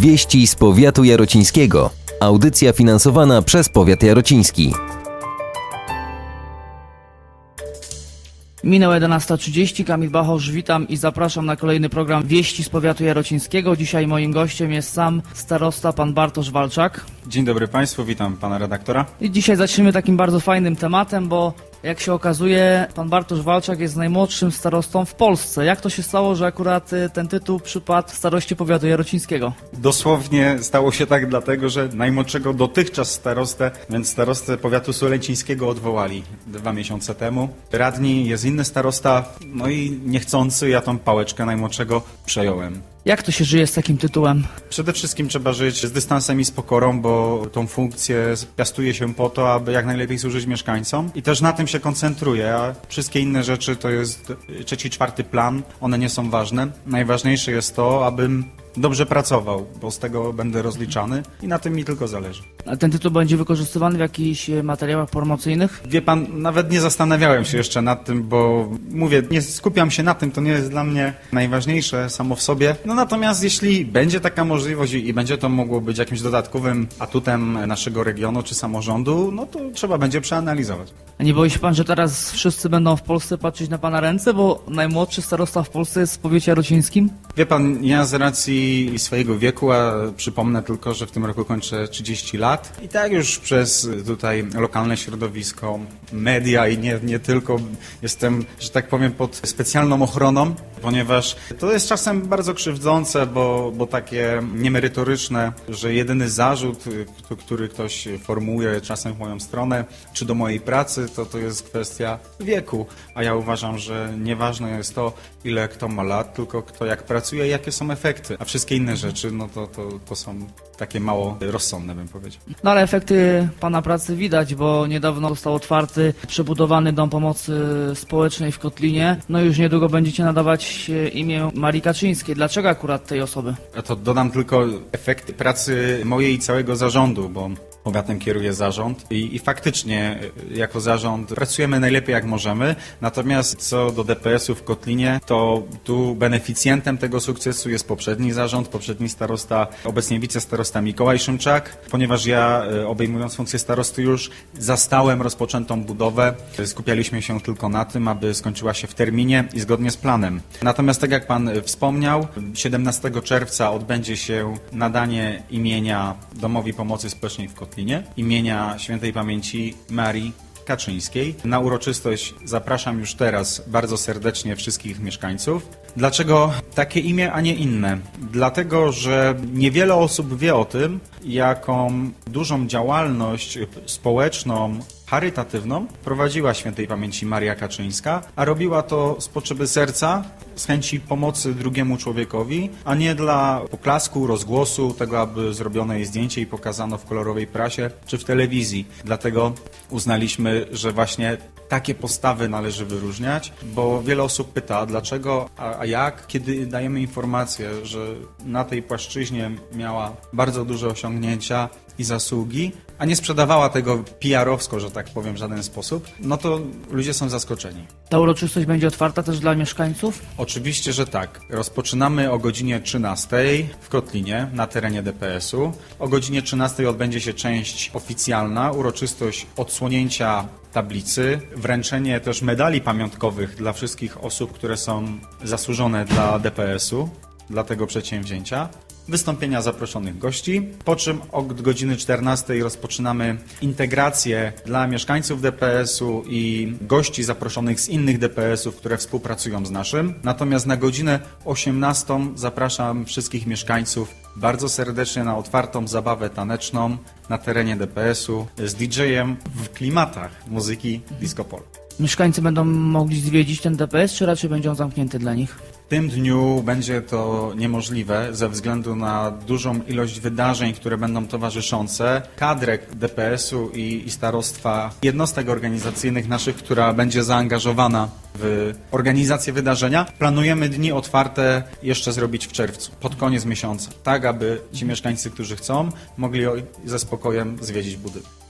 Wieści z powiatu jarocińskiego. Audycja finansowana przez powiat jarociński. Minęła 11.30, Kamil Bachosz, witam i zapraszam na kolejny program Wieści z Powiatu Jarocińskiego. Dzisiaj moim gościem jest sam starosta, pan Bartosz Walczak. Dzień dobry Państwu, witam Pana redaktora. I dzisiaj zaczniemy takim bardzo fajnym tematem, bo jak się okazuje, pan Bartosz Walczak jest najmłodszym starostą w Polsce. Jak to się stało, że akurat y, ten tytuł przypadł staroście Powiatu Jarocińskiego? Dosłownie stało się tak dlatego, że najmłodszego dotychczas starostę, więc starostę powiatu solęcińskiego odwołali dwa miesiące temu. Radni jest inny starosta, no i niechcący ja tą pałeczkę najmłodszego przejąłem. Jak to się żyje z takim tytułem? Przede wszystkim trzeba żyć z dystansem i z pokorą, bo tą funkcję piastuje się po to, aby jak najlepiej służyć mieszkańcom i też na tym się koncentruję, a wszystkie inne rzeczy to jest trzeci, czwarty plan, one nie są ważne. Najważniejsze jest to, abym dobrze pracował, bo z tego będę rozliczany i na tym mi tylko zależy. A ten tytuł będzie wykorzystywany w jakichś materiałach promocyjnych? Wie pan, nawet nie zastanawiałem się jeszcze nad tym, bo mówię, nie skupiam się na tym, to nie jest dla mnie najważniejsze samo w sobie. No natomiast jeśli będzie taka możliwość i i będzie to mogło być jakimś dodatkowym atutem naszego regionu czy samorządu, no to trzeba będzie przeanalizować. A nie boi się pan, że teraz wszyscy będą w Polsce patrzeć na pana ręce, bo najmłodszy starosta w Polsce jest w powiecie jarocińskim? Wie pan, ja z racji swojego wieku, a przypomnę tylko, że w tym roku kończę 30 lat i tak już przez tutaj lokalne środowisko, media i nie, nie tylko jestem, że tak powiem, pod specjalną ochroną, ponieważ to jest czasem bardzo krzywdzące, bo, bo takie niemerytoryczne, że jedyny zarzut, który ktoś formułuje czasem w moją stronę, czy do mojej pracy, to to jest kwestia wieku, a ja uważam, że nieważne jest to, ile kto ma lat, tylko kto jak pracuje i jakie są efekty, a wszystkie inne rzeczy, no to, to, to są takie mało rozsądne, bym powiedział. No ale efekty Pana pracy widać, bo niedawno został otwarty przebudowany Dom Pomocy Społecznej w Kotlinie. No już niedługo będziecie nadawać imię Marii Kaczyńskiej. Dlaczego akurat tej osoby? Ja to dodam tylko efekty pracy mojej i całego zarządu, bo powiatem kieruje zarząd i, i faktycznie y, jako zarząd pracujemy najlepiej jak możemy, natomiast co do DPS-u w Kotlinie, to tu beneficjentem tego sukcesu jest poprzedni zarząd, poprzedni starosta, obecnie wicestarosta Mikołaj Szymczak, ponieważ ja y, obejmując funkcję starosty już zastałem rozpoczętą budowę, skupialiśmy się tylko na tym, aby skończyła się w terminie i zgodnie z planem. Natomiast tak jak Pan y, wspomniał, 17 czerwca odbędzie się nadanie imienia Domowi Pomocy Społecznej w Kotlinie, imienia świętej pamięci Marii Kaczyńskiej. Na uroczystość zapraszam już teraz bardzo serdecznie wszystkich mieszkańców. Dlaczego takie imię, a nie inne? Dlatego, że niewiele osób wie o tym, jaką dużą działalność społeczną, charytatywną prowadziła świętej pamięci Maria Kaczyńska, a robiła to z potrzeby serca, z chęci pomocy drugiemu człowiekowi, a nie dla poklasku, rozgłosu, tego, aby zrobiono jej zdjęcie i pokazano w kolorowej prasie czy w telewizji. Dlatego uznaliśmy, że właśnie takie postawy należy wyróżniać, bo wiele osób pyta, dlaczego, a, a jak, kiedy dajemy informację, że na tej płaszczyźnie miała bardzo duże osiągnięcia i zasługi, a nie sprzedawała tego PR-owsko, że tak powiem, w żaden sposób, no to ludzie są zaskoczeni. Ta uroczystość będzie otwarta też dla mieszkańców? Oczywiście, że tak. Rozpoczynamy o godzinie 13 w Kotlinie na terenie DPS-u. O godzinie 13 odbędzie się część oficjalna, uroczystość odsłonięcia tablicy, wręczenie też medali pamiątkowych dla wszystkich osób, które są zasłużone dla DPS-u, dla tego przedsięwzięcia. Wystąpienia zaproszonych gości, po czym od godziny 14 rozpoczynamy integrację dla mieszkańców DPS-u i gości zaproszonych z innych DPS-ów, które współpracują z naszym. Natomiast na godzinę 18 zapraszam wszystkich mieszkańców bardzo serdecznie na otwartą zabawę taneczną na terenie DPS-u z DJ-em w klimatach muzyki disco polo. Mieszkańcy będą mogli zwiedzić ten DPS, czy raczej będzie on zamknięty dla nich? W tym dniu będzie to niemożliwe ze względu na dużą ilość wydarzeń, które będą towarzyszące. Kadrek DPS-u i, i starostwa jednostek organizacyjnych naszych, która będzie zaangażowana w organizację wydarzenia. Planujemy dni otwarte jeszcze zrobić w czerwcu, pod koniec miesiąca, tak aby ci mieszkańcy, którzy chcą, mogli ze spokojem zwiedzić budynek.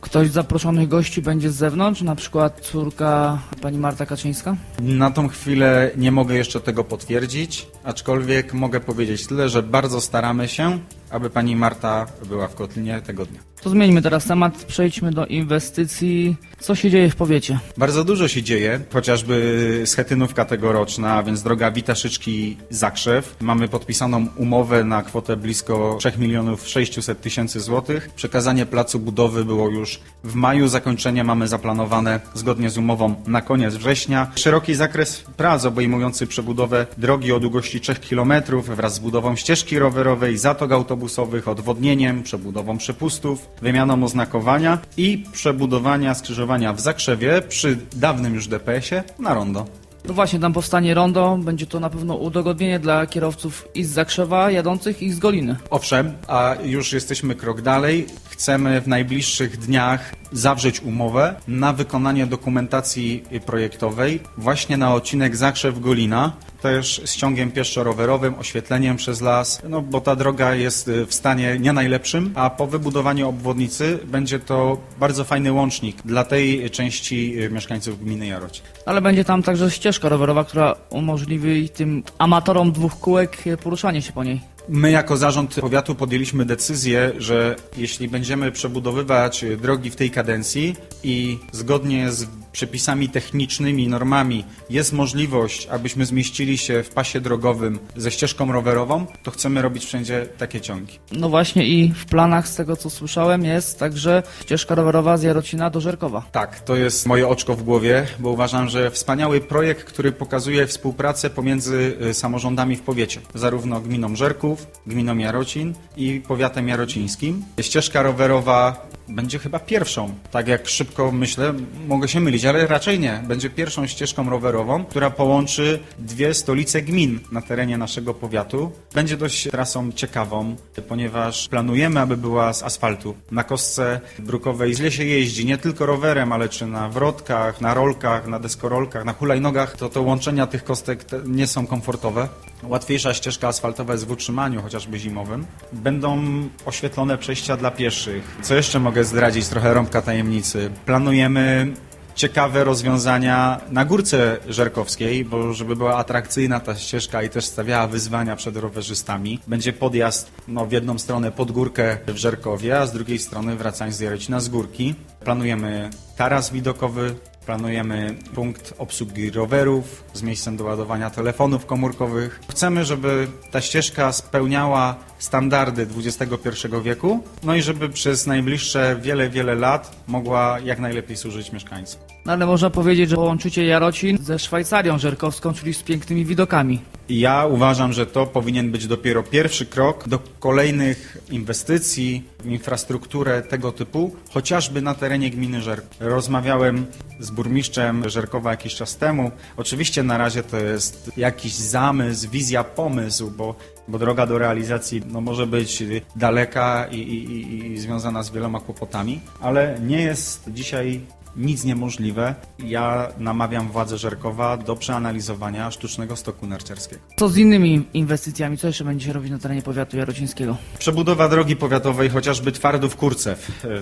Ktoś z zaproszonych gości będzie z zewnątrz, na przykład córka pani Marta Kaczyńska? Na tą chwilę nie mogę jeszcze tego potwierdzić, aczkolwiek mogę powiedzieć tyle, że bardzo staramy się, aby pani Marta była w Kotlinie tego dnia. To zmieńmy teraz temat, przejdźmy do inwestycji. Co się dzieje w powiecie? Bardzo dużo się dzieje, chociażby schetynówka tegoroczna, więc droga Witaszyczki Zakrzew. Mamy podpisaną umowę na kwotę blisko 3 milionów 600 tysięcy złotych. Przekazanie placu budowy było już w maju, zakończenie mamy zaplanowane zgodnie z umową na koniec września. Szeroki zakres prac obejmujący przebudowę drogi o długości 3 km wraz z budową ścieżki rowerowej, zatok autobusowych, odwodnieniem, przebudową przepustów, wymianą oznakowania i przebudowania skrzyżowania w Zakrzewie przy dawnym już DPS-ie na rondo. No właśnie, tam powstanie rondo, będzie to na pewno udogodnienie dla kierowców i z Zakrzewa jadących i z Goliny. Owszem, a już jesteśmy krok dalej. Chcemy w najbliższych dniach zawrzeć umowę na wykonanie dokumentacji projektowej właśnie na odcinek Zakrzew-Golina, też z ciągiem pieszo-rowerowym, oświetleniem przez las, no bo ta droga jest y, w stanie nie najlepszym, a po wybudowaniu obwodnicy będzie to bardzo fajny łącznik dla tej części y, mieszkańców gminy Jarocin. Ale będzie tam także ścieżka rowerowa, która umożliwi tym amatorom dwóch kółek poruszanie się po niej. My jako zarząd powiatu podjęliśmy decyzję, że jeśli będziemy przebudowywać y, drogi w tej kadencji i zgodnie z przepisami technicznymi, normami jest możliwość, abyśmy zmieścili się w pasie drogowym ze ścieżką rowerową, to chcemy robić wszędzie takie ciągi. No właśnie i w planach, z tego co słyszałem, jest także ścieżka rowerowa z Jarocina do Żerkowa. Tak, to jest moje oczko w głowie, bo uważam, że wspaniały projekt, który pokazuje współpracę pomiędzy y, samorządami w powiecie, zarówno gminą Żerków, gminą Jarocin i powiatem jarocińskim. Ścieżka rowerowa będzie chyba pierwszą, tak jak szybko myślę, mogę się mylić, ale raczej nie. Będzie pierwszą ścieżką rowerową, która połączy dwie stolice gmin na terenie naszego powiatu. Będzie dość trasą ciekawą, ponieważ planujemy, aby była z asfaltu. Na kostce brukowej źle się jeździ, nie tylko rowerem, ale czy na wrotkach, na rolkach, na deskorolkach, na hulajnogach, to to łączenia tych kostek te nie są komfortowe. Łatwiejsza ścieżka asfaltowa jest w utrzymaniu, chociażby zimowym. Będą oświetlone przejścia dla pieszych. Co jeszcze mogę zdradzić? Trochę rąbka tajemnicy. Planujemy ciekawe rozwiązania na górce żerkowskiej, bo żeby była atrakcyjna ta ścieżka i też stawiała wyzwania przed rowerzystami. Będzie podjazd no, w jedną stronę pod górkę w Żerkowie, a z drugiej strony wracając z Jarocina z górki. Planujemy taras widokowy, Planujemy punkt obsługi rowerów z miejscem do ładowania telefonów komórkowych. Chcemy, żeby ta ścieżka spełniała standardy XXI wieku, no i żeby przez najbliższe wiele, wiele lat mogła jak najlepiej służyć mieszkańcom. No ale można powiedzieć, że połączycie Jarocin ze Szwajcarią żerkowską, czyli z pięknymi widokami. Ja uważam, że to powinien być dopiero pierwszy krok do kolejnych inwestycji w infrastrukturę tego typu, chociażby na terenie gminy Żerk. Rozmawiałem z burmistrzem Żerkowa jakiś czas temu. Oczywiście na razie to jest jakiś zamysł, wizja, pomysł, bo, bo droga do realizacji no, może być daleka i, i, i, związana z wieloma kłopotami, ale nie jest dzisiaj nic niemożliwe. Ja namawiam władze Żerkowa do przeanalizowania sztucznego stoku narciarskiego. Co z innymi inwestycjami? Co jeszcze będzie się robić na terenie powiatu jarocińskiego? Przebudowa drogi powiatowej, chociażby Twardów-Kurcew,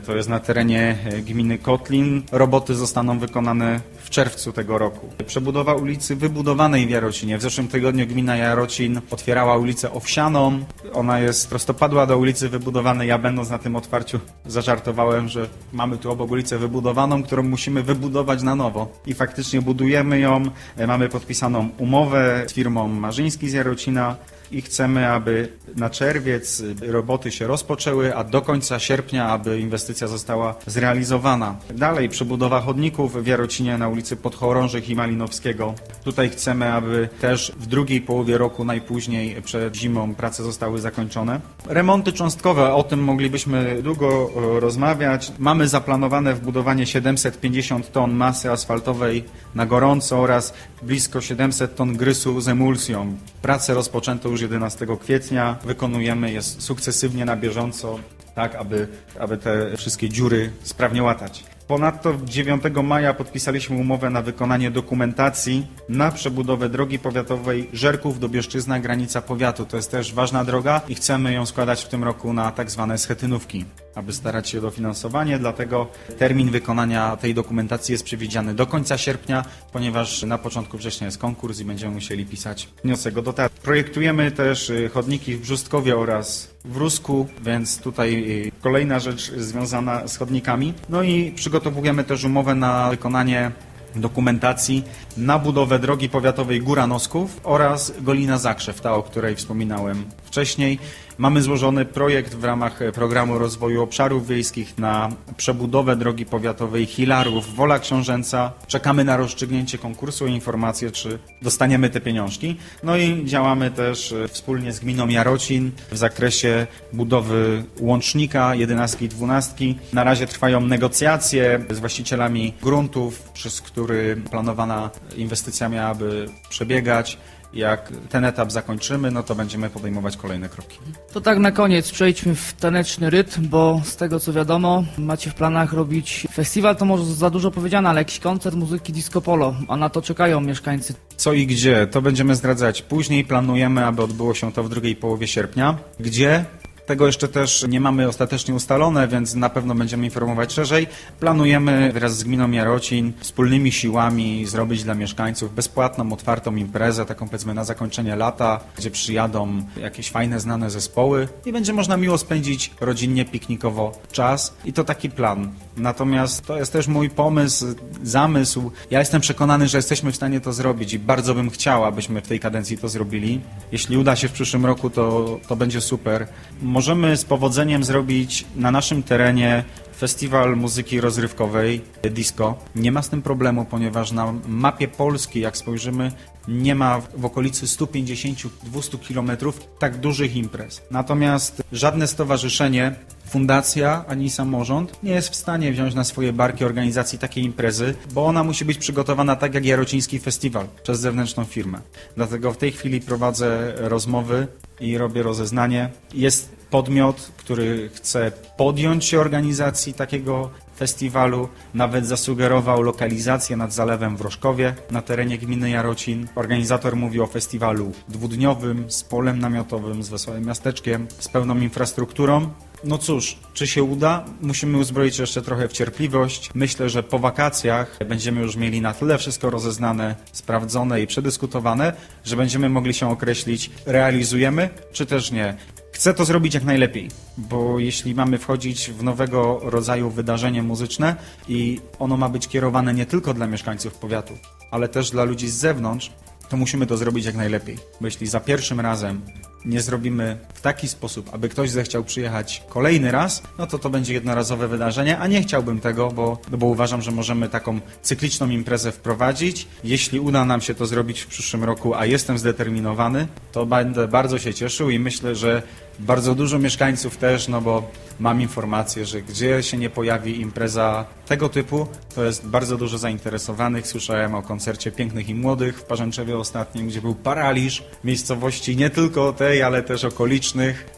to jest na terenie gminy Kotlin. Roboty zostaną wykonane w czerwcu tego roku. Przebudowa ulicy wybudowanej w Jarocinie. W zeszłym tygodniu gmina Jarocin otwierała ulicę Owsianą. Ona jest prostopadła do ulicy wybudowanej. Ja będąc na tym otwarciu zażartowałem, że mamy tu obok ulicę wybudowaną, którą musimy wybudować na nowo. I faktycznie budujemy ją. E, Mamy podpisaną umowę z firmą Marzyński z Jarocina i chcemy, aby na czerwiec roboty się rozpoczęły, a do końca sierpnia, aby inwestycja została zrealizowana. Dalej przebudowa chodników w Jarocinie na ulicy Podchorążych i Malinowskiego. Tutaj chcemy, aby też w drugiej połowie roku, najpóźniej przed zimą, prace zostały zakończone. Remonty cząstkowe, o tym moglibyśmy długo e, rozmawiać. Mamy zaplanowane wbudowanie 750 ton masy asfaltowej na gorąco oraz blisko 700 ton grysu z emulsją. Prace rozpoczęto już 11 kwietnia. Wykonujemy je sukcesywnie na bieżąco, tak aby, aby te wszystkie dziury sprawnie łatać. Ponadto 9 maja podpisaliśmy umowę na wykonanie dokumentacji na przebudowę drogi powiatowej Żerków do Bieszczyzna, granica powiatu. To jest też ważna droga i chcemy ją składać w tym roku na tak zwane schetynówki. Aby starać się o dofinansowanie, dlatego termin wykonania tej dokumentacji jest przewidziany do końca sierpnia, ponieważ na początku września jest konkurs i będziemy musieli pisać wniosek o dotację. Projektujemy też y, chodniki w Brzustkowie oraz w Rusku, więc tutaj y, kolejna rzecz związana z chodnikami. No i przygotowujemy też umowę na wykonanie dokumentacji na budowę drogi powiatowej Góra Nosków oraz Golina Zakrzew, ta o której wspominałem wcześniej. Mamy złożony projekt w ramach e, programu rozwoju obszarów wiejskich na przebudowę drogi powiatowej Hilarów, Wola Książęca. Czekamy na rozstrzygnięcie konkursu i informację, czy dostaniemy te pieniążki. No i działamy też e, wspólnie z gminą Jarocin w zakresie budowy łącznika 11 i 12. Na razie trwają negocjacje z właścicielami gruntów, przez który planowana inwestycja miałaby przebiegać. Jak ten etap zakończymy, no to będziemy podejmować kolejne kroki. To tak na koniec przejdźmy w taneczny rytm, bo z tego co wiadomo, macie w planach robić festiwal, to może za dużo powiedziane, ale jakiś koncert muzyki disco polo, a na to czekają mieszkańcy. Co i gdzie, to będziemy zdradzać później. Planujemy, aby odbyło się to w drugiej połowie sierpnia. Gdzie? Tego jeszcze też nie mamy ostatecznie ustalone, więc na pewno będziemy informować szerzej. Planujemy wraz z gminą Jarocin wspólnymi siłami zrobić dla mieszkańców bezpłatną, otwartą imprezę, taką powiedzmy na zakończenie lata, gdzie przyjadą jakieś fajne, znane zespoły i będzie można miło spędzić rodzinnie, piknikowo czas. I to taki plan. Natomiast to jest też mój pomysł, zamysł. Ja jestem przekonany, że jesteśmy w stanie to zrobić i bardzo bym chciał, abyśmy w tej kadencji to zrobili. Jeśli uda się w przyszłym roku, to, to będzie super. Możemy z powodzeniem zrobić na naszym terenie festiwal muzyki rozrywkowej disco. Nie ma z tym problemu, ponieważ na mapie Polski, jak spojrzymy, nie ma w okolicy 150-200 kilometrów tak dużych imprez. Natomiast żadne stowarzyszenie, fundacja ani samorząd nie jest w stanie wziąć na swoje barki organizacji takiej imprezy, bo ona musi być przygotowana tak jak Jarociński Festiwal przez zewnętrzną firmę. Dlatego w tej chwili prowadzę rozmowy i robię rozeznanie. Jest podmiot, który chce podjąć się organizacji takiego festiwalu, nawet zasugerował lokalizację nad Zalewem w Roszkowie na terenie gminy Jarocin. Organizator mówi o festiwalu dwudniowym z polem namiotowym, z wesołym miasteczkiem, z pełną infrastrukturą. No cóż, czy się uda? Musimy uzbroić jeszcze trochę w cierpliwość. Myślę, że po wakacjach będziemy już mieli na tyle wszystko rozeznane, sprawdzone i przedyskutowane, że będziemy mogli się określić, realizujemy, czy też nie. Chcę to zrobić jak najlepiej, bo jeśli mamy wchodzić w nowego rodzaju wydarzenie muzyczne i ono ma być kierowane nie tylko dla mieszkańców powiatu, ale też dla ludzi z zewnątrz, to musimy to zrobić jak najlepiej. Bo jeśli za pierwszym razem nie zrobimy taki sposób, aby ktoś zechciał przyjechać kolejny raz, no to to będzie jednorazowe wydarzenie, a nie chciałbym tego, bo, no bo uważam, że możemy taką cykliczną imprezę wprowadzić. Jeśli uda nam się to zrobić w przyszłym roku, a jestem zdeterminowany, to będę bardzo się cieszył i myślę, że bardzo dużo mieszkańców też, no bo mam informację, że gdzie się nie pojawi impreza tego typu, to jest bardzo dużo zainteresowanych. Słyszałem o koncercie Pięknych i Młodych w Parzęczewie ostatnim, gdzie był paraliż miejscowości nie tylko tej, ale też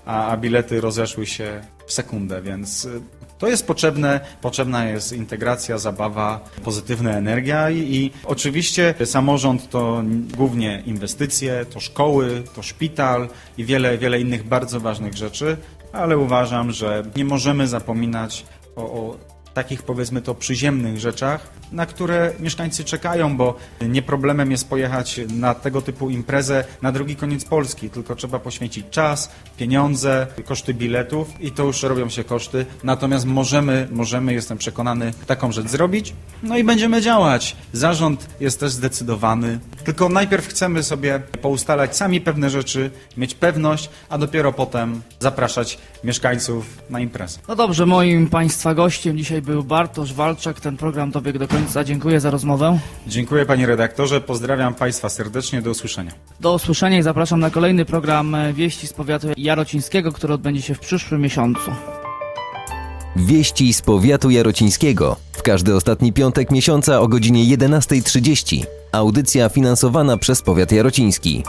a, a bilety rozeszły się w sekundę, więc y, to jest potrzebne, potrzebna jest integracja, zabawa, pozytywna energia i, i oczywiście samorząd to głównie inwestycje, to szkoły, to szpital i wiele, wiele innych bardzo ważnych rzeczy, ale uważam, że nie możemy zapominać o, o takich powiedzmy to przyziemnych rzeczach, na które mieszkańcy czekają, bo nie problemem jest pojechać na tego typu imprezę na drugi koniec Polski, tylko trzeba poświęcić czas, pieniądze, koszty biletów i to już robią się koszty. Natomiast możemy, możemy, jestem przekonany, taką rzecz zrobić, no i będziemy działać. Zarząd jest też zdecydowany, tylko najpierw chcemy sobie poustalać sami pewne rzeczy, mieć pewność, a dopiero potem zapraszać mieszkańców na imprezę. No dobrze, moim Państwa gościem dzisiaj był Bartosz Walczak, ten program dobiegł do końca. Dziękuję za rozmowę. Dziękuję panie redaktorze, pozdrawiam państwa serdecznie, do usłyszenia. Do usłyszenia i zapraszam na kolejny program Wieści z powiatu jarocińskiego, który odbędzie się w przyszłym miesiącu. Wieści z powiatu jarocińskiego. W każdy ostatni piątek miesiąca o godzinie 11.30. Audycja finansowana przez powiat jarociński.